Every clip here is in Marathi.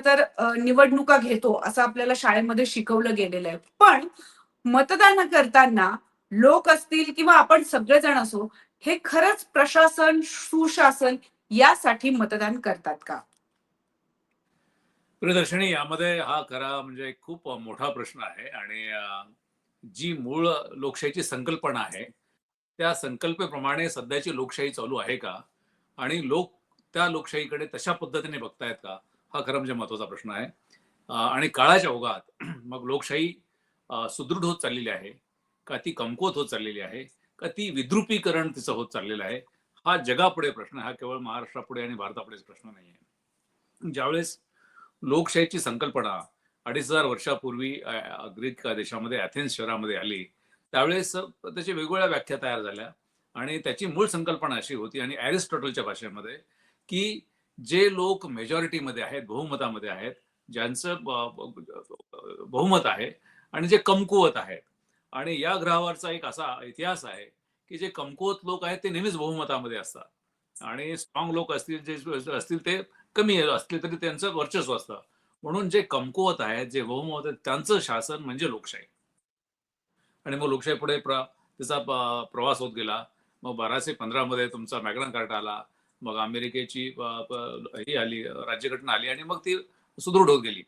तर निवडणुका घेतो असं आपल्याला शाळेमध्ये शिकवलं गेलेलं आहे. पण मतदान करताना लोक असतील किंवा आपण सगळेजण असो हे खरंच प्रशासन सुशासन यासाठी मतदान करतात का? प्रियदर्शनी यामध्ये हा खरा म्हणजे खूप मोठा प्रश्न आहे आणि जी मूळ लोकशाहीची संकल्पना आहे त्या संकल्पेप्रमाणे सध्याची लोकशाही चालू आहे का? आणि लोक त्या लोकशाहीकडे तशा पद्धतीने बघतायत का? हा खरं म्हणजे महत्त्वाचा प्रश्न आहे. आणि काळाच्या ओघात मग लोकशाही सुदृढ होत चाललेली आहे का ती कमकुवत होत चाललेली आहे का ती विद्रुपीकरण तिचं होत चाललेलं आहे हा जगापुढे प्रश्न हा केवळ महाराष्ट्रापुढे आणि भारतापुढे प्रश्न नाही आहे. ज्यावेळेस लोकशाहीची संकल्पना अडीच हजार वर्षापूर्वी ग्रीक देशामध्ये अथेन्स शहरामध्ये आली त्यावेळेस त्याची वेगवेगळ्या व्याख्या तयार झाल्या आणि त्याची मूळ संकल्पना अशी होती आणि अरिस्टॉटलच्या भाषेमध्ये की जे लोक मेजॉरिटीमध्ये आहेत बहुमतामध्ये आहेत ज्यांचं बहुमत आहे आणि जे कमकुवत आहेत. आणि या ग्रहावरचा एक असा इतिहास आहे की जे कमकुवत लोक आहेत ते नेहमीच बहुमतामध्ये असतात. आणि स्ट्रॉंग लोक असतील जे असतील ते कमी असले तरी त्यांचं वर्चस्व असतं. म्हणून जे कमकुवत आहेत जे बहुमत आहेत त्यांचं शासन म्हणजे लोकशाही. आणि मग लोकशाही पुढे प्र त्याचा प्रवास होत गेला. मग बाराशे पंधरा मध्ये तुमचा मॅग्ना कार्ट आला. मग अमेरिकेची ही आली राज्यघटना आली आणि मग ती सुदृढ होत गेली.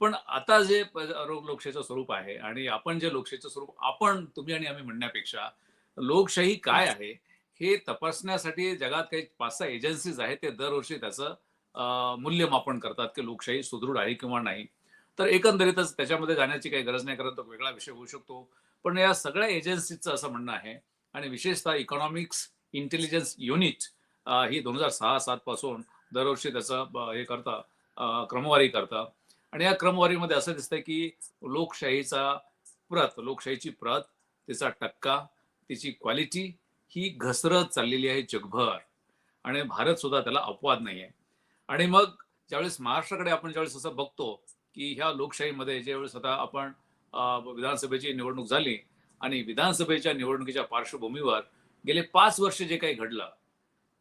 पण आता जे लोकशाहीचं स्वरूप आहे आणि आपण जे लोकशाहीचं स्वरूप आपण तुम्ही आणि आम्ही म्हणण्यापेक्षा लोकशाही काय आहे हे तपासण्यासाठी जगात काही पाच सहा एजन्सीज आहेत ते दरवर्षी त्याचं मूल्यमापन करतात की लोकशाही सुदृढ आहे किंवा नाही. तर एकंदरीतच त्याच्यामध्ये जाण्याची काही गरज नाही कारण तो वेगळा विषय होऊ शकतो. पण या सगळ्या एजन्सीचं असं म्हणणं आहे आणि विशेषतः इकॉनॉमिक्स इंटेलिजन्स युनिट ही दोन हजार सहा सात पासून दरवर्षी त्याचा हे करता क्रमवारी करता. आणि या क्रमवारीमध्ये असं दिसतंय की लोकशाहीचा प्रत लोकशाहीची प्रत तिचा टक्का तिची क्वालिटी ही घसरत चाललेली आहे जगभर. आणि भारत सुद्धा त्याला अपवाद नाही आहे आणि मग ज्यावेळेस महाराष्ट्राकडे आपण ज्यावेळेस असं बघतो की ह्या लोकशाहीमध्ये ज्यावेळेस आता आपण विधानसभेची निवडणूक झाली आणि विधानसभेच्या निवडणुकीच्या पार्श्वभूमीवर गेले पाच वर्ष जे काही घडलं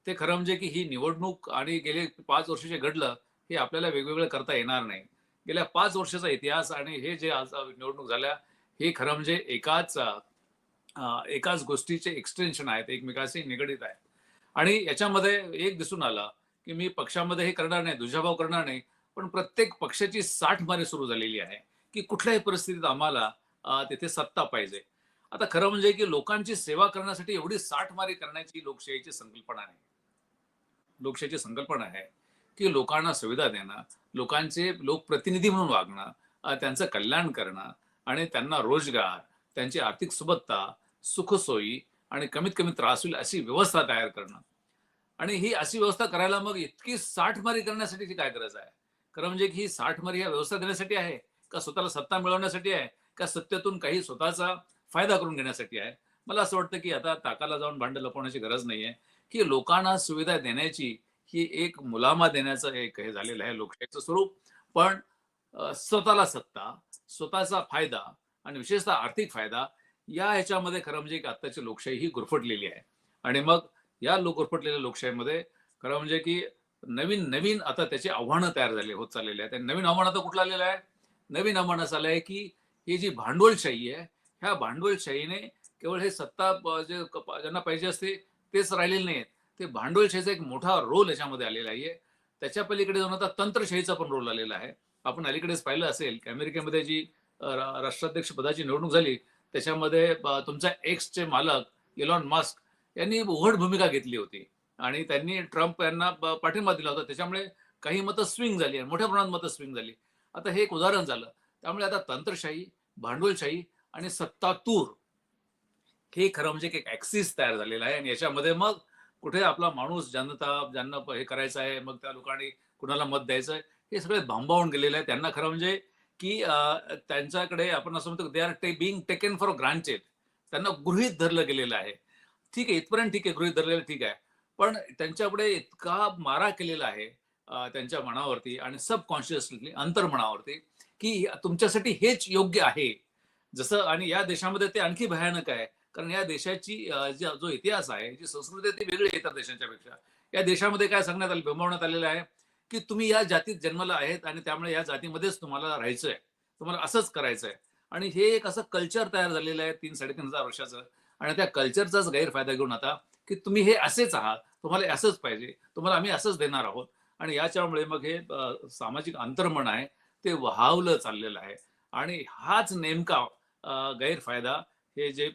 ते खरं म्हणजे की ही निवडणूक आणि गेले पाच वर्ष जे घडलं हे आपल्याला वेगवेगळं करता येणार नाही. गेल्या पाच वर्षाचा इतिहास आणि हे जे आज निवडणूक झाल्या हे खरं म्हणजे एकाच एकाच गोष्टीचे एक्सटेन्शन आहेत एकमेकाशी निगडीत आहेत. आणि याच्यामध्ये एक दिसून आलं की मी पक्षामध्ये हे करणार नाही दुजाभाव करणार नाही पण प्रत्येक पक्षाची साठ मारी सुरू झालेली आहे की कुठल्याही परिस्थितीत आम्हाला तिथे सत्ता पाहिजे. आता खरं म्हणजे की लोकांची सेवा करण्यासाठी एवढी साठमारी करण्याची लोकशाहीची संकल्पना नाही. लोकशाहीची संकल्पना आहे की लोकांना सुविधा देणं लोकांचे लोकप्रतिनिधी म्हणून वागणं त्यांचं कल्याण करणं आणि त्यांना रोजगार त्यांची आर्थिक सुबत्ता सुखसोयी आणि कमीत कमी त्रास होईल अशी व्यवस्था तयार करणं. आणि ही अशी व्यवस्था करायला मग इतकी साठमारी करण्यासाठी काय गरज आहे? खरं म्हणजे की ही साठमारी ह्या व्यवस्था देण्यासाठी आहे? का स्वतःला सत्ता मिळवण्यासाठी आहे? का सत्तेतून काही स्वतःचा फायदा करून घेण्यासाठी आहे? मला असं वाटतं की आता ताकाला जाऊन भांड लपवण्याची गरज नाहीये. की लोकांना सुविधा देण्याची ही एक मुलामा देण्याचं एक हे झालेलं आहे लोकशाहीचं स्वरूप. पण स्वतःला सत्ता स्वतःचा फायदा आणि विशेषतः आर्थिक फायदा या ह्याच्यामध्ये खरं म्हणजे की आत्ताची लोकशाही ही गुरफटलेली आहे. आणि मग या लोक गुरफटलेल्या लोकशाहीमध्ये खरं म्हणजे की नवीन नवीन आता त्याची आव्हानं तयार झाली होत चाललेली आहेत. आणि नवीन आव्हान आता कुठलं आलेलं आहे? नवीन आव्हान असं आलं आहे की ही जी भांडवलशाही आहे ह्या भांडवलशाहीने केवळ हे सत्ता जे ज्यांना पाहिजे असते तेच राहिलेले नाहीत ते भांडवलशाहीचा एक मोठा रोल याच्यामध्ये आलेला आहे. त्याच्या पलीकडे जाऊन आता तंत्रशाहीचा पण रोल आलेला आहे. आपण अलीकडेच पाहिलं असेल की अमेरिकेमध्ये जी राष्ट्राध्यक्ष पदाची निवडणूक झाली त्याच्यामध्ये तुमचा एक्सचे मालक इलॉन मस्क यांनी उघड भूमिका घेतली होती. आणि त्यांनी ट्रम्प यांना पाठिंबा दिला होता. त्याच्यामुळे काही मतं स्विंग झाली मोठ्या प्रमाणात मतं स्विंग झाली. आता हे एक उदाहरण झालं. त्यामुळे आता तंत्रशाही भांडवलशाही आणि सत्तातूर हे खरं म्हणजे एक ऍक्सिस तयार झालेला आहे. आणि याच्यामध्ये मग कुठे आपला माणूस जनता ज्यांना हे करायचं आहे मग त्या लोकांनी कुणाला मत द्यायचं आहे हे सगळे भांबावून गेलेलं आहे त्यांना खरं म्हणजे की त्यांच्याकडे आपण असं म्हणतो दे आर टे बिंग टेकन फॉर ग्रांटेड त्यांना गृहित धरलं गेलेलं आहे. ठीक आहे इथपर्यंत ठीक आहे गृहित धरलेलं ठीक आहे. पण त्यांच्यापुढे इतका मारा केलेला आहे त्यांच्या मनावरती आणि सबकॉन्शियसली अंतर्मनावरती की तुमच्यासाठी हेच योग्य आहे. जसं आणि या देशामध्ये ते आणखी भयानक आहे. कारण या देशाची जो इतिहास आहे जी संस्कृती आहे ती वेगळी आहे इतर देशांच्या पेक्षा या देशामध्ये काय सांगण्यात आलं बिंबवण्यात आलेलं आहे की तुम्ही या जातीत जन्मला आहेत आणि त्यामुळे या जातीमध्येच तुम्हाला राहायचं आहे तुम्हाला असंच करायचं आहे आणि हे एक असं कल्चर तयार झालेलं आहे तीन साडेतीन हजार वर्षाचं. आणि त्या कल्चरचाच गैरफायदा घेऊन आता की तुम्ही हे असेच आहात तुम्हाला असंच पाहिजे तुम्हाला आम्ही असंच देणार आहोत. आणि याच्यामुळे मग हे सामाजिक अंतर्मन आहे ते वहावलं चाललेलं आहे. आणि हाच नेमका गैरफायदा हे जे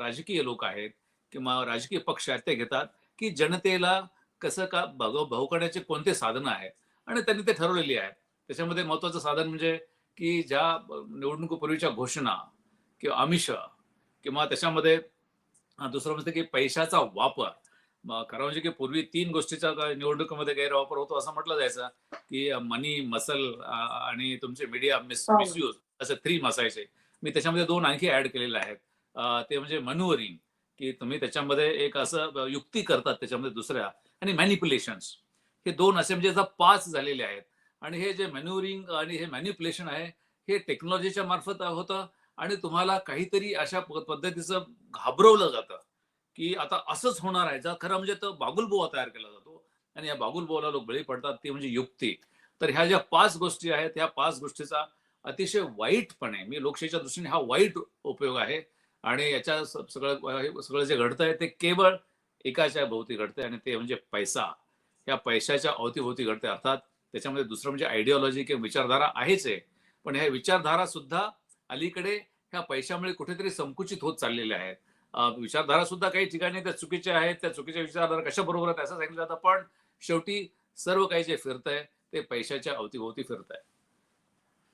राजकीय लोक आहेत किंवा राजकीय पक्ष आहेत ते घेतात की जनतेला कसं का भाऊ कोणते साधनं आहेत? आणि त्यांनी ते ठरवलेली आहेत. त्याच्यामध्ये महत्वाचं साधन म्हणजे की ज्या निवडणुकीपूर्वीच्या घोषणा किंवा आमिष किंवा त्याच्यामध्ये दुसरं म्हणजे की पैशाचा वापर. खरं म्हणजे की पूर्वी तीन गोष्टीचा निवडणुकीमध्ये गैरवापर होतो असं म्हटलं जायचं की मनी मसल आणि तुमचे मीडिया मिस. मिसयूज असे थ्री असायचे. मी त्याच्यामध्ये दोन आणखी ऍड केलेले आहेत. ते म्हणजे मनुअरिंग की तुम्ही त्याच्यामध्ये एक असं युक्ती करतात त्याच्यामध्ये दुसऱ्या आणि मॅनिप्युलेशन्स हे दोन असे म्हणजे आता पाच झालेले आहेत आणि हे जे मॅन्युअरिंग आणि हे मॅन्युप्युलेशन आहे हे टेक्नॉलॉजीच्या मार्फत होतं आणि तुम्हाला काहीतरी अशा पद्धतीचं घाबरवलं जातं की आता असंच होणार आहे. जर खरं म्हणजे तर बागुलबोवा तयार केला जातो आणि या बागुलबोवाला लोक बळी पडतात ती म्हणजे युक्ती. तर ह्या ज्या पाच गोष्टी आहेत ह्या पाच गोष्टीचा अतिशय वाईटपणे मी लोकशाहीच्या दृष्टीने हा वाईट उपयोग आहे. आणि याच्या सगळं सगळं जे घडतंय ते केवळ एकाच्या भोवती घडतंय आणि ते म्हणजे पैसा. या पैशाच्या अवतीभोवती घडते अर्थात त्याच्यामध्ये दुसरं म्हणजे आयडिओलॉजी किंवा विचारधारा आहेच आहे. पण ह्या विचारधारा सुद्धा अलीकडे ह्या पैशामुळे कुठेतरी संकुचित होत चाललेल्या आहेत. विचारधारा सुद्धा काही ठिकाणी त्या चुकीच्या आहेत. त्या चुकीच्या विचारधारा कशा बरोबर आहेत असं सांगितलं जातं. पण शेवटी सर्व काही जे फिरतंय ते पैशाच्या अवतीभोवती फिरतंय.